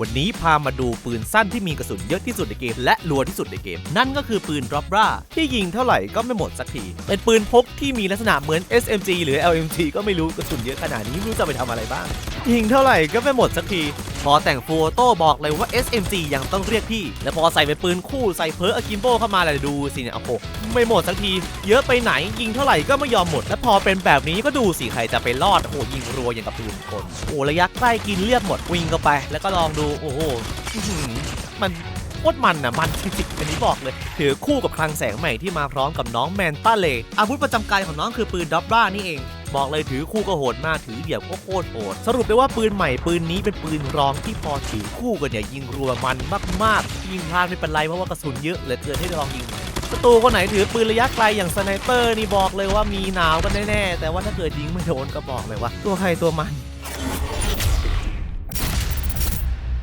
วันนี้พามาดูปืนสั้นที่มีกระสุนเยอะที่สุดในเกม และรัวที่สุดในเกม นั่นก็คือปืนดรอปราที่ยิงเท่าไหร่ก็ไม่หมดสักที เป็นปืนพกที่มีลักษณะเหมือน SMG หรือ LMG ก็ไม่รู้กระสุนเยอะขนาดนี้ไม่รู้จะไปทำอะไรบ้าง ยิงเท่าไหร่ก็ไม่หมดสักที พอแต่งฟูโต้บอกเลยว่า SMG ยังต้องเรียกพี่ แล้วพอใส่เป็นปืนคู่ใส่เพิร์อากิมโบเข้ามาเลยดูสิเนี่ยโอ้โหไม่หมดสักที เยอะไปไหนยิงเท่าไหร่ก็ไม่ยอมหมด และพอเป็นแบบนี้ก็ดูสิใครจะไปรอดโอ้โหยิงรัวอย่างกับปืนกลโอ้ระยะใกล้กินเลือดหมดวิ่งเข้าไป แล้วก็ลองดูโอ้โหมันโคตรมันอะมันจริงๆอันนี้บอกเลย ถือคู่กับคลังแสงใหม่ที่มาพร้อมกับน้องแมนต้าเลอาวุธประจำกายของน้องคือปืนดับบ้านี่เอง บอกเลยถือคู่ก็โหดมากถือเดี่ยวก็โคตรโหด สรุปได้ว่าปืนใหม่ปืนนี้เป็นปืนรองที่พอถือคู่กันเนี่ยยิงรัวมันมากๆยิงพลาดไม่เป็นไรเพราะว่ากระสุนเยอะเหลือเกินให้ได้ลองยิงใหม่ศัตรูคนไหนถือปืนระยะไกลอย่างสไนเปอร์นี่บอกเลยว่ามีหนาวกันแน่ๆแต่ว่าถ้าเกิดยิงไม่โดนก็บอกเลยว่า ตัวใครตัวมัน